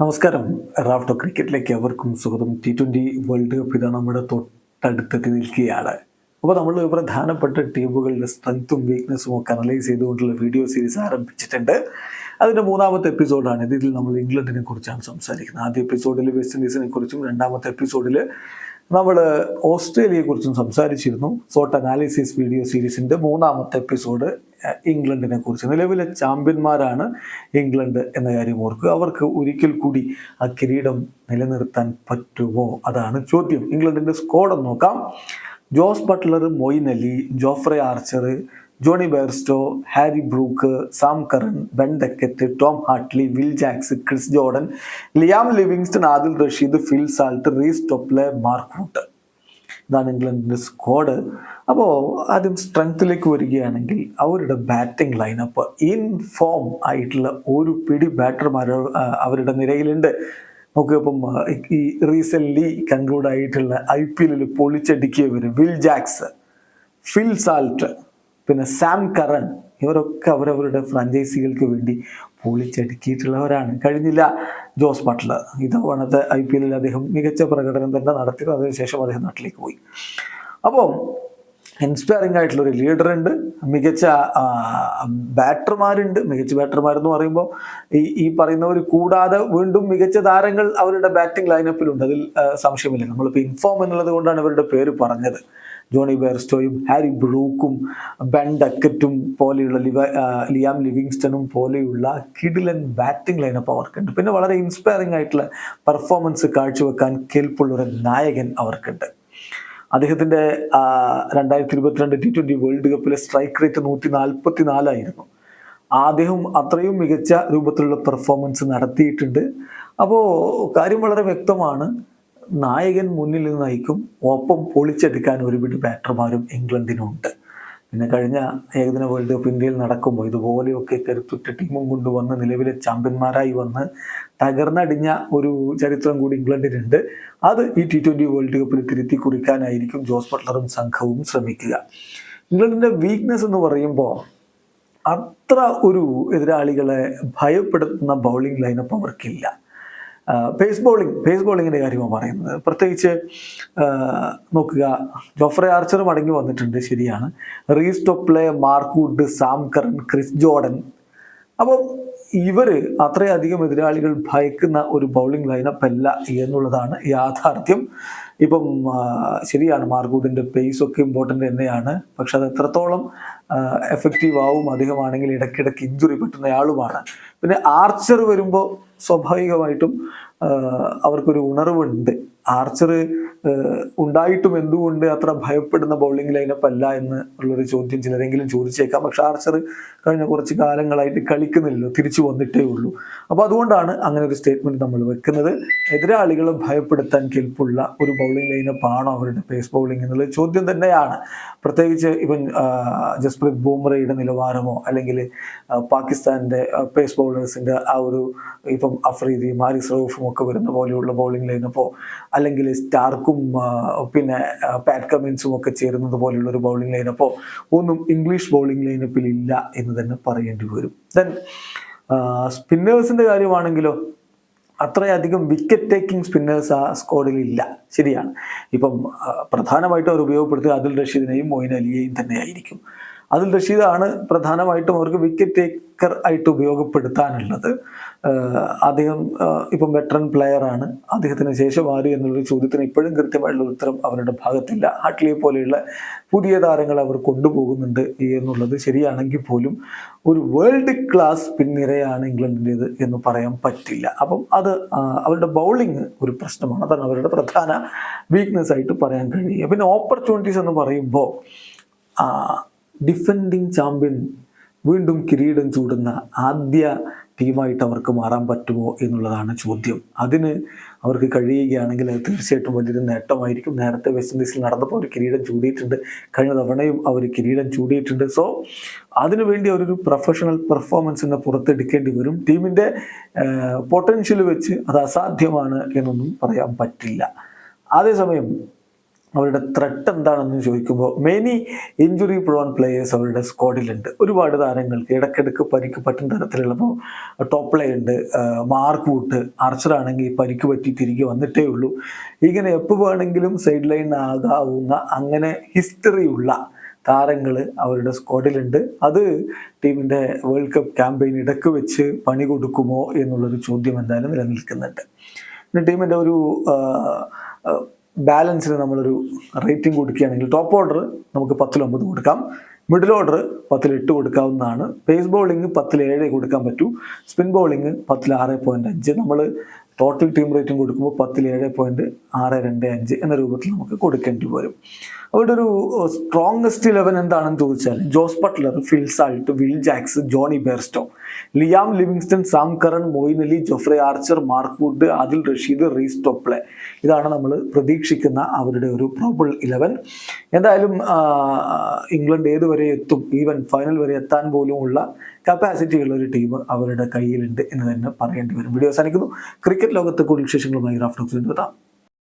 നമസ്കാരം. റാഫ്റ്റോ ക്രിക്കറ്റിലേക്ക് അവർക്കും സ്വാഗതം. ടി ട്വന്റി വേൾഡ് കപ്പ് ഇതാ നമ്മുടെ തൊട്ടടുത്തെത്തി നിൽക്കുകയാണ്. അപ്പോൾ നമ്മൾ പ്രധാനപ്പെട്ട ടീമുകളുടെ സ്ട്രെങ്ത്തും വീക്ക്നെസ്സും ഒക്കെ അനലൈസ് ചെയ്തുകൊണ്ടുള്ള വീഡിയോ സീരീസ് ആരംഭിച്ചിട്ടുണ്ട്. അതിന്റെ മൂന്നാമത്തെ എപ്പിസോഡാണ് ഇത്. ഇതിൽ നമ്മൾ ഇംഗ്ലണ്ടിനെ കുറിച്ചാണ് സംസാരിക്കുന്നത്. ആദ്യ എപ്പിസോഡിൽ വെസ്റ്റ് ഇൻഡീസിനെ കുറിച്ചും രണ്ടാമത്തെ എപ്പിസോഡിൽ നമ്മൾ ഓസ്ട്രേലിയയെക്കുറിച്ചും സംസാരിച്ചിരുന്നു. സോട്ട് അനാലിസിസ് വീഡിയോ സീരീസിന്റെ മൂന്നാമത്തെ എപ്പിസോഡ് ഇംഗ്ലണ്ടിനെ കുറിച്ച്. നിലവിലെ ചാമ്പ്യന്മാരാണ് ഇംഗ്ലണ്ട് എന്ന കാര്യം ഓർക്കുക. അവർക്ക് ഒരിക്കൽ കൂടി ആ കിരീടം നിലനിർത്താൻ പറ്റുമോ? അതാണ് ചോദ്യം. ഇംഗ്ലണ്ടിന്റെ സ്കോഡ് നോക്കാം. Jos Buttler Moeen Ali Jofra Archer Jonny Bairstow Harry Brook Sam Curran Ben Duckett Tom Hartley Will Jacks Chris Jordan Liam Livingstone Adil Rashid Phil Salt Reece Topley Mark Wood ഇതാണ് ഇംഗ്ലണ്ടിന്റെ squad അപ്പോൾ ആദ്യം സ്ട്രെങ്ത്തിലേക്ക് വരികയാണെങ്കിൽ അവരുടെ batting lineup in form ആയിട്ടുള്ള ഒരു പിടി ബാറ്റർമാർ അവരുടെ നിരയിലുണ്ട്. നോക്കിയപ്പം ഈ റീസെന്റ്ലി കൺക്ലൂഡ് ആയിട്ടുള്ള ഐ പി എല്ലിൽ പൊളിച്ചടിക്കിയവർ വിൽ ജാക്സ് ഫിൽ സാൾട്ട് പിന്നെ സാം കറൻ ഇവരൊക്കെ അവരവരുടെ ഫ്രാഞ്ചൈസികൾക്ക് വേണ്ടി പൊളിച്ചടുക്കിയിട്ടുള്ളവരാണ്. കഴിഞ്ഞില്ല. Jos Buttler. ഇതവണത്തെ ഐ പി എല്ലിൽ അദ്ദേഹം മികച്ച പ്രകടനം തന്നെ നടത്തി അതിനുശേഷം അദ്ദേഹം നാട്ടിലേക്ക് പോയി. അപ്പോൾ ഇൻസ്പയറിംഗ് ആയിട്ടുള്ള ഒരു ലീഡർ ഉണ്ട്. മികച്ച ബാറ്റർമാരുണ്ട്. മികച്ച ബാറ്റർമാർ എന്ന് പറയുമ്പോൾ ഈ ഈ പറയുന്നവർ കൂടാതെ വീണ്ടും മികച്ച താരങ്ങൾ അവരുടെ ബാറ്റിംഗ് ലൈനപ്പിലുണ്ട് അതിൽ സംശയമില്ല. നമ്മളിപ്പോൾ ഇൻഫോം എന്നുള്ളത് കൊണ്ടാണ് ഇവരുടെ പേര് പറഞ്ഞത്. ജോണി ബെയർസ്റ്റോയും ഹാരി ബ്രൂക്കും ബെൻ ഡക്കറ്റും പോലെയുള്ള ലിവ ലിയാം ലിവിങ്സ്റ്റണും പോലെയുള്ള കിഡിലൻ ബാറ്റിംഗ് ലൈനപ്പ് അവർക്കുണ്ട്. പിന്നെ വളരെ ഇൻസ്പയറിംഗ് ആയിട്ടുള്ള പെർഫോമൻസ് കാഴ്ചവെക്കാൻ കേൾപ്പുള്ള ഒരു നായകൻ അവർക്കുണ്ട്. അദ്ദേഹത്തിന്റെ രണ്ടായിരത്തി ഇരുപത്തിരണ്ട് ടി ട്വന്റി വേൾഡ് കപ്പിലെ സ്ട്രൈക്ക് റേറ്റ് നൂറ്റി നാൽപ്പത്തി നാലായിരുന്നു അദ്ദേഹം അത്രയും മികച്ച രൂപത്തിലുള്ള പെർഫോമൻസ് നടത്തിയിട്ടുണ്ട്. അപ്പോൾ കാര്യം വളരെ വ്യക്തമാണ്. നായകൻ മുന്നിൽ നിന്ന് നയിക്കും. ഒപ്പം പൊളിച്ചെടുക്കാൻ ഒരുപാട് ബാറ്റർമാരും ഇംഗ്ലണ്ടിനുണ്ട്. പിന്നെ കഴിഞ്ഞ ഏകദിന വേൾഡ് കപ്പ് ഇന്ത്യയിൽ നടക്കുമ്പോൾ ഇതുപോലെയൊക്കെ കരുത്തുറ്റ ടീമും കൊണ്ടുവന്ന് നിലവിലെ ചാമ്പ്യന്മാരായി വന്ന് തകർന്നടിഞ്ഞ ഒരു ചരിത്രം കൂടി ഇംഗ്ലണ്ടിനുണ്ട്. അത് ഈ ടി ട്വന്റി വേൾഡ് കപ്പിൽ തിരുത്തി കുറിക്കാനായിരിക്കും ജോസ് ബട്ട്ലറും സംഘവും ശ്രമിക്കുക. ഇംഗ്ലണ്ടിന്റെ വീക്ക്നെസ് എന്ന് പറയുമ്പോൾ അത്ര ഒരു എതിരാളികളെ ഭയപ്പെടുത്തുന്ന ബൗളിംഗ് ലൈനപ്പ് അവർക്കില്ല. പേസ് ബോളിംഗ് പേസ് ബോളിങ്ങിന്റെ കാര്യമാണ് പറയുന്നത്. പ്രത്യേകിച്ച് നോക്കുക ജോഫ്രെ ആർച്ചർ മടങ്ങി വന്നിട്ടുണ്ട് ശരിയാണ്. Reece Topley Mark Wood Sam Curran Chris Jordan. അപ്പം ഇവർ അത്രയധികം എതിരാളികൾ ഭയക്കുന്ന ഒരു ബൗളിംഗ് ലൈനപ്പ് അല്ല എന്നുള്ളതാണ് യാഥാർത്ഥ്യം. ഇപ്പം ശരിയാണ് മാർഗൂഡിന്റെ പേസ് ഒക്കെ ഇമ്പോർട്ടന്റ് തന്നെയാണ്. പക്ഷെ അത് എത്രത്തോളം എഫക്റ്റീവ് ആവും അധികമാണെങ്കിൽ ഇടയ്ക്കിടയ്ക്ക് ഇഞ്ചുറി പറ്റുന്നയാളുമാണ്. പിന്നെ ആർച്ചർ വരുമ്പോൾ സ്വാഭാവികമായിട്ടും അവർക്കൊരു ഉണർവുണ്ട്. ആർച്ചർ ഉണ്ടായിട്ടും എന്തുകൊണ്ട് അത്ര ഭയപ്പെടുന്ന ബൗളിംഗ് ലൈനപ്പ് അല്ല എന്ന് ഉള്ളൊരു ചോദ്യം ചിലരെങ്കിലും ചോദിച്ചേക്കാം. പക്ഷെ ആർച്ചർ കഴിഞ്ഞ കുറച്ച് കാലങ്ങളായിട്ട് കളിക്കുന്നില്ലല്ലോ തിരിച്ചു വന്നിട്ടേ ഉള്ളൂ. അപ്പോൾ അതുകൊണ്ടാണ് അങ്ങനെ ഒരു സ്റ്റേറ്റ്മെന്റ് നമ്മൾ വെക്കുന്നത്. എതിരാളികളെ ഭയപ്പെടുത്താൻ കെൽപ്പുള്ള ഒരു ബൗളിംഗ് ലൈനപ്പ് ആണോ അവരുടെ പേസ് ബൗളിംഗ് എന്നുള്ള ചോദ്യം തന്നെയാണ്. പ്രത്യേകിച്ച് ഇവൻ ജസ്പ്രീത് ബൂംറയുടെ നിലവാരമോ അല്ലെങ്കിൽ പാകിസ്ഥാന്റെ പേസ് ബൗളേഴ്സിന്റെ ആ ഒരു ഇപ്പം അഫ്രീദി മാരി റൌഫും ഒക്കെ വരുന്ന പോലെയുള്ള ബൗളിംഗ് ലൈനപ്പോ അല്ലെങ്കിൽ സ്റ്റാർക്കും പിന്നെ പാറ്റ് കമിൻസും ഒക്കെ ചേരുന്നത് പോലെയുള്ള ഒരു ബൗളിംഗ് ലൈനപ്പോ ഒന്നും ഇംഗ്ലീഷ് ബൗളിംഗ് ലൈനപ്പിൽ ഇല്ല എന്ന് തന്നെ പറയേണ്ടി വരും. ദെൻ സ്പിന്നേഴ്സിന്റെ കാര്യമാണെങ്കിലോ അത്രയധികം വിക്കറ്റ് ടേക്കിംഗ് സ്പിന്നേഴ്സ് ആ സ്ക്വാഡിൽ ഇല്ല. ശരിയാണ്. ഇപ്പം പ്രധാനമായിട്ടും അവർ ഉപയോഗപ്പെടുത്തുക അതിൽ റഷീദിനെയും മൊയിൻ അലിയെയും തന്നെയായിരിക്കും. അതിൽ റഷീദാണ് പ്രധാനമായിട്ടും അവർക്ക് വിക്കറ്റ് ടേക്കർ ആയിട്ട് ഉപയോഗപ്പെടുത്താനുള്ളത്. അദ്ദേഹം ഇപ്പം വെറ്ററൻ പ്ലെയറാണ് അദ്ദേഹത്തിന് ശേഷം ആര് എന്നുള്ളൊരു ചോദ്യത്തിന് ഇപ്പോഴും കൃത്യമായിട്ടുള്ള ഉത്തരം അവരുടെ ഭാഗത്തില്ല. ഹാട്ട്ലിയെ പോലെയുള്ള പുതിയ താരങ്ങൾ അവർ കൊണ്ടുപോകുന്നുണ്ട് എന്നുള്ളത് ശരിയാണെങ്കിൽ പോലും ഒരു വേൾഡ് ക്ലാസ് പിന്നിരയാണ് ഇംഗ്ലണ്ടിന്റേത് എന്ന് പറയാൻ പറ്റില്ല. അപ്പം അത് അവരുടെ ബൗളിംഗ് ഒരു പ്രശ്നമാണ്. അതാണ് അവരുടെ പ്രധാന വീക്ക്നെസ് ആയിട്ട് പറയാൻ കഴിയുക. പിന്നെ ഓപ്പർച്യൂണിറ്റീസ് എന്ന് പറയുമ്പോൾ ഡിഫെൻഡിങ് ചാമ്പ്യൻ വീണ്ടും കിരീടം ചൂടുന്ന ആദ്യ ടീമായിട്ട് അവർക്ക് മാറാൻ പറ്റുമോ എന്നുള്ളതാണ് ചോദ്യം. അതിന് അവർക്ക് കഴിയുകയാണെങ്കിൽ അത് തീർച്ചയായിട്ടും വലിയൊരു നേട്ടമായിരിക്കും. നേരത്തെ വെസ്റ്റ് ഇൻഡീസിൽ നടന്നപ്പോൾ അവർ കിരീടം ചൂടിയിട്ടുണ്ട്. കഴിഞ്ഞ തവണയും അവർ കിരീടം ചൂടിയിട്ടുണ്ട്. സോ അതിനുവേണ്ടി അവരൊരു പ്രൊഫഷണൽ പെർഫോമൻസിനെ പുറത്തെടുക്കേണ്ടി വരും. ടീമിന്റെ പൊട്ടൻഷ്യൽ വെച്ച് അത് അസാധ്യമാണ് എന്നൊന്നും പറയാൻ പറ്റില്ല. അതേസമയം അവരുടെ ത്രട്ട് എന്താണെന്ന് ചോദിക്കുമ്പോൾ മെനി ഇഞ്ചുറി പ്രോൺ പ്ലേയേഴ്സ് അവരുടെ സ്ക്വാഡിലുണ്ട് ഒരുപാട് താരങ്ങൾക്ക് ഇടയ്ക്കിടയ്ക്ക് പരിക്ക് പറ്റുന്ന തരത്തിലുള്ളപ്പോൾ ടോപ്പ് പ്ലേ ഉണ്ട്. മാർക്ക് വൂട്ട് ആർച്ചർ ആണെങ്കിൽ പരിക്ക് പറ്റി തിരികെ വന്നിട്ടേ ഉള്ളൂ. ഇങ്ങനെ എപ്പോൾ വേണമെങ്കിലും സൈഡ് ലൈൻ ആകാവുന്ന അങ്ങനെ ഹിസ്റ്ററിയുള്ള താരങ്ങൾ അവരുടെ സ്ക്വാഡിലുണ്ട് അത് ടീമിന്റെ വേൾഡ് കപ്പ് ക്യാമ്പയിൻ ഇടയ്ക്ക് വെച്ച് പണി കൊടുക്കുമോ എന്നുള്ളൊരു ചോദ്യം എന്തായാലും നിലനിൽക്കുന്നുണ്ട്. പിന്നെ ടീമിന്റെ ഒരു ബാലൻസിന് നമ്മളൊരു റേറ്റിംഗ് കൊടുക്കുകയാണെങ്കിൽ ടോപ്പ് ഓർഡർ നമുക്ക് പത്തിലൊമ്പത് കൊടുക്കാം. മിഡിൽ ഓർഡർ പത്തിൽ എട്ട് കൊടുക്കാവുന്നതാണ്. പേസ് ബോളിംഗ് പത്തിൽ ഏഴ് കൊടുക്കാൻ പറ്റൂ. സ്പിൻ ബോളിംഗ് പത്തിൽ ആറ് പോയിന്റ് അഞ്ച്. നമ്മൾ ടോട്ടൽ ടീം റേറ്റിംഗ് കൊടുക്കുമ്പോൾ പത്തിൽ ഏഴ് പോയിന്റ് ആറ് രണ്ട് അഞ്ച് എന്ന രൂപത്തിൽ നമുക്ക് കൊടുക്കേണ്ടി വരും. അവരുടെ ഒരു സ്ട്രോങ്സ്റ്റ് ഇലവൻ എന്താണെന്ന് ചോദിച്ചാൽ Jos Buttler Phil Salt Will Jacks Jonny Bairstow Liam Livingstone Sam Curran Moeen Ali Jofra Archer Mark Wood Adil Rashid Reece Topley. ഇതാണ് നമ്മൾ പ്രതീക്ഷിക്കുന്ന അവരുടെ ഒരു പ്രോബിൾ ഇലവൻ എന്തായാലും ഇംഗ്ലണ്ട് ഏതുവരെ എത്തും? ഈവൻ ഫൈനൽ വരെ എത്താൻ പോലും കപ്പാസിറ്റി ഉള്ള ഒരു ടീം അവരുടെ കയ്യിലുണ്ട് എന്ന് തന്നെ പറയേണ്ടി വരും. വീഡിയോ അവസാനിക്കുന്നു. ക്രിക്കറ്റ് ലോകത്തെ കൂടുതൽ വിശേഷങ്ങളുമായി റാഫ്റ്റോക്സ് എത്താം.